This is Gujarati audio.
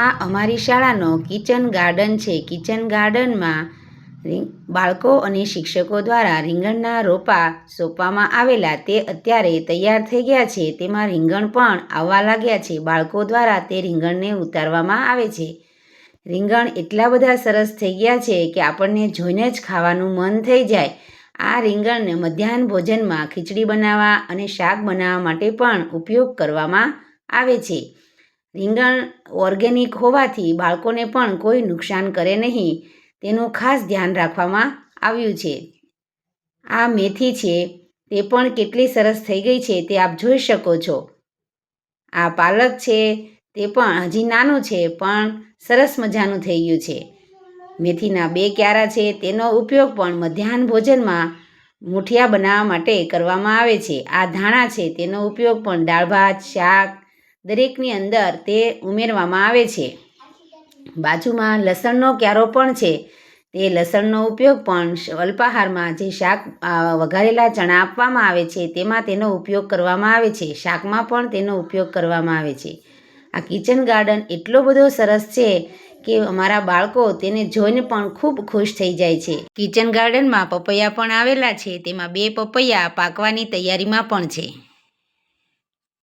આ અમારી શાળાનો કિચન ગાર્ડન છે. કિચન ગાર્ડનમાં બાળકો અને શિક્ષકો દ્વારા રીંગણના રોપા સોંપવામાં આવેલા તે અત્યારે તૈયાર થઈ ગયા છે. તેમાં રીંગણ પણ આવવા લાગ્યા છે. બાળકો દ્વારા તે રીંગણને ઉતારવામાં આવે છે. રીંગણ એટલા બધા સરસ થઈ ગયા છે કે આપણને જોઈને જ ખાવાનું મન થઈ જાય. આ રીંગણને મધ્યાહન ભોજનમાં ખીચડી બનાવવા અને શાક બનાવવા માટે પણ ઉપયોગ કરવામાં આવે છે. રીંગણ ઓર્ગેનિક હોવાથી બાળકોને પણ કોઈ નુકસાન કરે નહીં. તેનું ખાસ ધ્યાન રાખવામાં આવ્યું છે. આ મેથી છે, તે પણ કેટલી સરસ થઈ ગઈ છે, તે આપ જોઈ શકો છો. આ પાલક છે, તે પણ હજી નાનું છે, પણ સરસ મજાનું થઈ ગયું છે. મેથીના બે ક્યારા છે, તેનો ઉપયોગ પણ મધ્યાહન ભોજનમાં મૂઠિયા બનાવવા માટે કરવામાં આવે છે. આ ધાણા છે, તેનો ઉપયોગ પણ દાળ ભાત, શાક દરેકની અંદર તે ઉમેરવામાં આવે છે. બાજુમાં લસણનો ક્યારો પણ છે. તે લસણનો ઉપયોગ પણ અલ્પાહારમાં જે શાક વઘારેલા ચણા આપવામાં આવે છે, તેમાં તેનો ઉપયોગ કરવામાં આવે છે. શાકમાં પણ તેનો ઉપયોગ કરવામાં આવે છે. આ કિચન ગાર્ડન એટલો બધો સરસ છે કે અમારા બાળકો તેને જોઈને પણ ખૂબ ખુશ થઈ જાય છે. કિચન ગાર્ડનમાં પપૈયા પણ આવેલા છે. તેમાં બે પપૈયા પાકવાની તૈયારીમાં પણ છે.